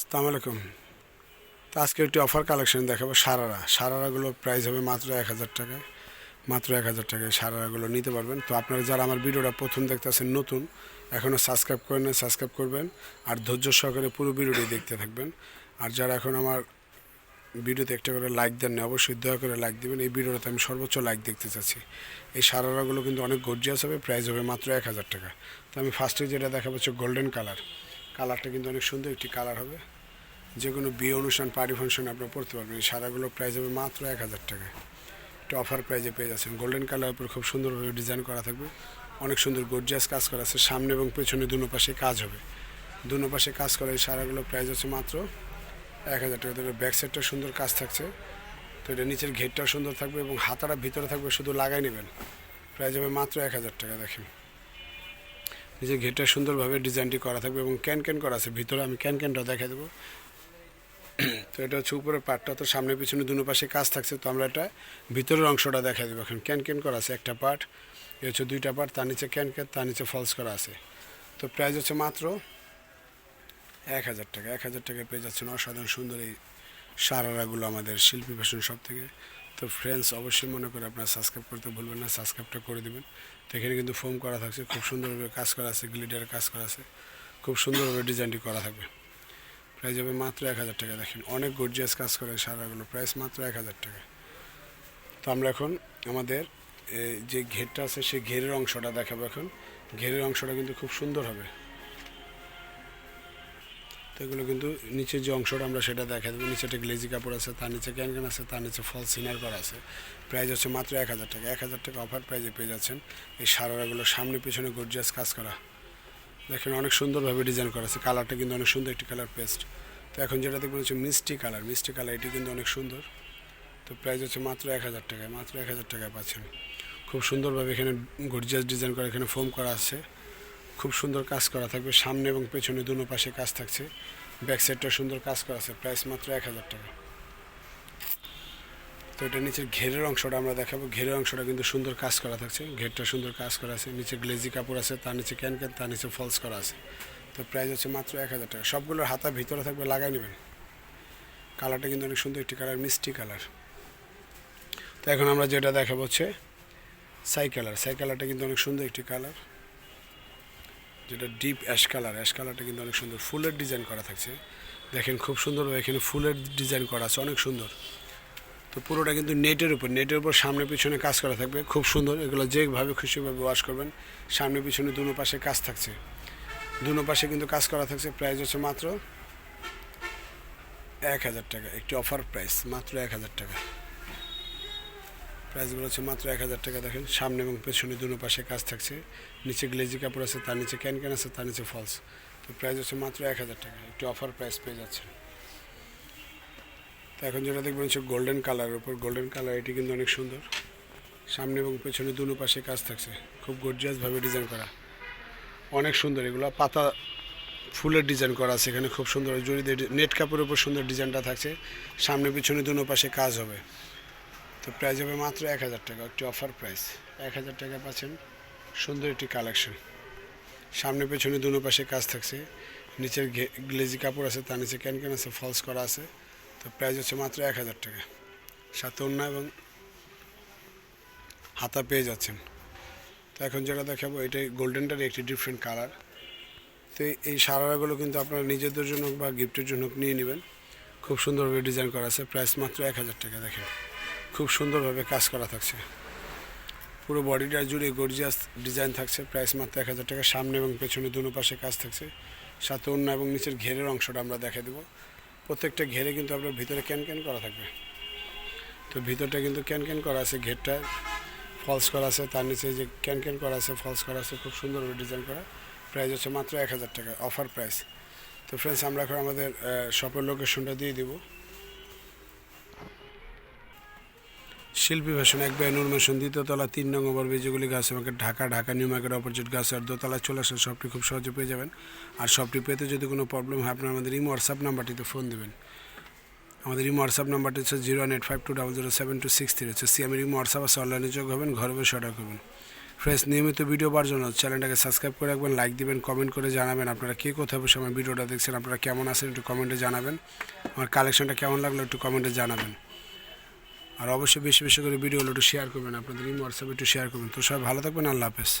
আসসালামু আলাইকুম। তো আজকে একটি অফার কালেকশন দেখাবো, সারারা। সারারাগুলো প্রাইস হবে মাত্র এক হাজার টাকায় মাত্র এক হাজার টাকায় সারারাগুলো নিতে পারবেন। তো আপনারা যারা আমার ভিডিওটা প্রথম দেখতেছেন, নতুন এখনও সাবস্ক্রাইব করেন না সাবস্ক্রাইব করবেন। আর ধৈর্য সহকারে পুরো ভিডিওটি দেখতে থাকবেন। আর যারা এখন আমার ভিডিওতে একটা করে লাইক দেন না অবশ্যই দয়া করে লাইক দেবেন। এই ভিডিওটাতে আমি সর্বোচ্চ লাইক দেখতে চাচ্ছি। এই সারারাগুলো কিন্তু অনেক গর্জিয়াস হবে প্রাইস হবে মাত্র এক হাজার টাকা। তো আমি ফার্স্টে যেটা দেখাবো হচ্ছে গোল্ডেন কালার কালারটা কিন্তু অনেক সুন্দর একটি কালার হবে। যে কোনো বিয়ে অনুষ্ঠান পার্টি ফাংশন আপনারা পড়তে পারবেন। এই সারাগুলো প্রাইস হবে মাত্র এক হাজার টাকা। একটা অফার প্রাইজে পেয়ে যাচ্ছেন। গোল্ডেন কালার উপর খুব সুন্দরভাবে ডিজাইন করা থাকবে। অনেক সুন্দর গর্জিয়াস কাজ করা আছে। সামনে এবং পেছনে দুনো পাশে কাজ হবে। দুনো পাশে কাজ করা এই সারাগুলো প্রাইস হচ্ছে মাত্র এক হাজার টাকা। তবে ব্যাক সাইডটা সুন্দর কাজ থাকছে। তো এটা নিচের ঘেরটাও সুন্দর থাকবে এবং হাতাটা ভিতরে থাকবে, শুধু লাগাই নেবেন। প্রাইস হবে মাত্র এক হাজার টাকা, দেখেন। নিচের ঘেরটা সুন্দরভাবে ডিজাইনটি করা থাকবে এবং ক্যান ক্যান করা আছে, ভিতরে আমি ক্যান ক্যানটা দেখা দেবো। তো এটা হচ্ছে উপরের পার্টটা তো সামনে পিছনে দুনো পাশে কাজ থাকছে, তো আমরা এটা ভিতরের অংশটা দেখা দেবো। এখন ক্যান ক্যান করা আছে একটা পার্ট এ হচ্ছে দুইটা পার্ট তার নিচে ক্যান ক্যান তার নিচে ফলস করা আছে। তো প্রাইস হচ্ছে মাত্র এক হাজার টাকা, এক হাজার টাকায় পেয়ে যাচ্ছেন অসাধারণ সুন্দর এই সারারাগুলো আমাদের শিল্পী ফ্যাশন সব থেকে। তো ফ্রেন্ডস অবশ্যই মনে করে আপনারা সাবস্ক্রাইব করতে ভুলবেন না সাবস্ক্রাইবটা করে দেবেন। এখানে কিন্তু ফোম করা থাকছে, খুব সুন্দরভাবে কাজ করা আছে গ্লিডার কাজ করা আছে, খুব সুন্দরভাবে ডিজাইনটি করা থাকবে। প্রাইস হবে মাত্র এক হাজার টাকা, দেখেন অনেক গর্জিয়াস কাজ করে সারাগুলো প্রাইস মাত্র এক হাজার টাকা। তো আমরা এখন আমাদের যে ঘেরটা আছে, সেই ঘেরের অংশটা দেখাবো এখন। ঘেরের অংশটা কিন্তু খুব সুন্দর হবে। এগুলো কিন্তু নিচের যে অংশটা আমরা সেটা দেখা দেবো। নিচে একটা গ্লেজি কাপড় আছে, তার নিচে ক্যান ক্যান আছে, তার নিচে ফল সিনার করা আছে। প্রাইস হচ্ছে মাত্র এক হাজার টাকা। এক হাজার টাকা অফার প্রাইজে পেয়ে যাচ্ছেন এই সারারাগুলো। সামনে পিছনে গর্জিয়াস কাজ করা। দেখেন অনেক সুন্দরভাবে ডিজাইন করা আছে। কালারটা কিন্তু অনেক সুন্দর একটি কালার পেস্ট। তো এখন যেটা দেখবেন হচ্ছে মিষ্টি কালার। মিষ্টি কালার, এটি কিন্তু অনেক সুন্দর। তো প্রাইস হচ্ছে মাত্র এক হাজার টাকায়, মাত্র এক হাজার টাকায় পাচ্ছেন। খুব সুন্দরভাবে এখানে গর্জিয়াস ডিজাইন করা, এখানে ফোম করা আছে। খুব সুন্দর কাজ করা থাকবে। সামনে এবং পেছনে দুনো পাশে কাজ থাকছে। ব্যাক সাইডটা সুন্দর কাজ করা আছে, প্রাইস মাত্র এক হাজার টাকা। তো এটা নিচের ঘেরের অংশটা আমরা দেখাবো। ঘেরের অংশটা কিন্তু সুন্দর কাজ করা থাকছে। ঘেরটা সুন্দর কাজ করা আছে। নিচে গ্লেজি কাপড় আছে, তার নিচে ক্যান ক্যান, তার নিচে ফলস করা আছে। তো প্রাইস হচ্ছে মাত্র এক হাজার টাকা। সবগুলোর হাতা ভিতরে থাকবে, লাগাই নেবেন। কালারটা কিন্তু অনেক সুন্দর, একটি কালার, মিষ্টি কালার। তো এখন আমরা যেটা দেখাবো হচ্ছে সাই কালার। সাই কালারটা কিন্তু অনেক সুন্দর একটি কালার। যেটা ডিপ অ্যাশ কালার অ্যাশ কালারটা কিন্তু অনেক সুন্দর। ফুলের ডিজাইন করা থাকছে। দেখেন খুব সুন্দর এখানে ফুলের ডিজাইন করা আছে, অনেক সুন্দর। তো পুরোটা কিন্তু নেটের উপর নেটের উপর সামনে পিছনে কাজ করা থাকবে, খুব সুন্দর। এগুলো যেভাবে খুশিভাবে ওয়াশ করবেন, সামনে পিছনে দুনো পাশে কাজ থাকছে। দুনো পাশে কিন্তু কাজ করা থাকছে প্রাইস হচ্ছে মাত্র এক হাজার টাকা, একটি অফার প্রাইস মাত্র এক হাজার টাকা। প্রাইসগুলো হচ্ছে মাত্র এক হাজার টাকা। দেখেন, সামনে এবং পেছনে দুনো পাশে কাজ থাকছে। নিচে গ্লেজি কাপড় আছে, তার নিচে ক্যান ক্যান আছে, তার নিচে ফলস। তো প্রাইস হচ্ছে মাত্র এক হাজার টাকা। একটি অফার প্রাইস পেয়ে যাচ্ছে তো এখন যেটা দেখবেন হচ্ছে গোল্ডেন কালারের উপর। গোল্ডেন কালার এটি কিন্তু অনেক সুন্দর। সামনে এবং পেছনে দুনো পাশে কাজ থাকছে। খুব গর্জিয়াসভাবে ডিজাইন করা। অনেক সুন্দর। এগুলো পাতা ফুলের ডিজাইন করা আছে এখানে, খুব সুন্দর। জড়ি দিয়ে নেট কাপড়ের উপর সুন্দর ডিজাইনটা থাকছে। সামনে পিছনে দুনো পাশে কাজ হবে। তো প্রাইস হবে মাত্র এক হাজার টাকা, একটি অফার প্রাইস এক হাজার টাকা পাচ্ছেন, সুন্দর একটি কালেকশন সামনে পেছনে দুনো পাশে কাজ থাকছে। নিচের গ্লেজি কাপড় আছে, তার নিচে ক্যান ক্যান আছে ফলস করা আছে। তো প্রাইস হচ্ছে মাত্র এক হাজার টাকা। সাথে অন্য এবং হাতা পেয়ে যাচ্ছেন। তো এখন যেটা দেখাবো, এটাই গোল্ডেনটার একটি ডিফারেন্ট কালার তো এই- সারারাগুলো কিন্তু আপনারা নিজেদের জন্য বা গিফটের জন্য নিয়ে নেবেন। খুব সুন্দরভাবে ডিজাইন করা আছে। প্রাইস মাত্র এক হাজার টাকা, দেখেন। খুব সুন্দরভাবে কাজ করা থাকছে। পুরো বডিটা জুড়ে গর্জিয়াস ডিজাইন থাকছে। প্রাইস মাত্র এক হাজার টাকা। সামনে এবং পেছনে দুনো পাশে কাজ থাকছে। সাথে অন্য এবং নিচের ঘেরের অংশটা আমরা দেখা দেবো। প্রত্যেকটা ঘেরে কিন্তু আপনার ভিতরে ক্যান ক্যান করা থাকবে। তো ভিতরটা কিন্তু ক্যান ক্যান করা আছে, ঘেরটা ফলস করা আছে, তার নিচে যে ক্যান ক্যান করা আছে ফলস করা আছে, খুব সুন্দরভাবে ডিজাইন করা। প্রাইস হচ্ছে মাত্র এক হাজার টাকা অফার প্রাইস তো ফ্রেন্ডস আমরা এখন আমাদের শপের লোকেশনটা দিয়ে দিব। শিল্পী ফ্যাশন এক বাই নূর মেশন দ্বিতীয়তলা, তিন নং ওভার যেগুলি গাছ আমাকে Dhaka Dhaka, new market opposite গাছ আর দোতলায় চলে আসে সবটি খুব সহজে পেয়ে যাবেন। আর শপটি পেতে যদি কোনো প্রবলেম হয়, আপনার আমাদের ইমো হোয়াটসঅ্যাপ নাম্বারটিতে ফোন দেবেন। আমাদের ইমো হোয়াটসঅ্যাপ নাম্বারটি হচ্ছে zero one eight five two double zero seven two six three হচ্ছে সিএমের ইমো হোয়াটসঅ্যাপ আছে অনলাইনে যোগ হবেন, ঘরে বসে অর্ডার করবেন। ফ্রেশ নিয়মিত ভিডিও পাওয়ার জন্য চ্যানেলটাকে সাবস্ক্রাইব করে রাখবেন লাইক দিবেন কমেন্ট করে জানাবেন আপনারা কে কোথায় বসে আমার ভিডিওটা দেখছেন, আপনারা কেমন আছেন একটু কমেন্টে জানাবেন। আমার কালেকশনটা কেমন লাগল একটু কমেন্টে জানাবেন। আর অবশ্যই বেশি বেশি করে ভিডিওগুলো একটু শেয়ার করবেন, আপনাদের এই হোয়াটসঅ্যাপে একটু শেয়ার করবেন। তো সবাই ভালো থাকবেন, আল্লাহ হাফেজ।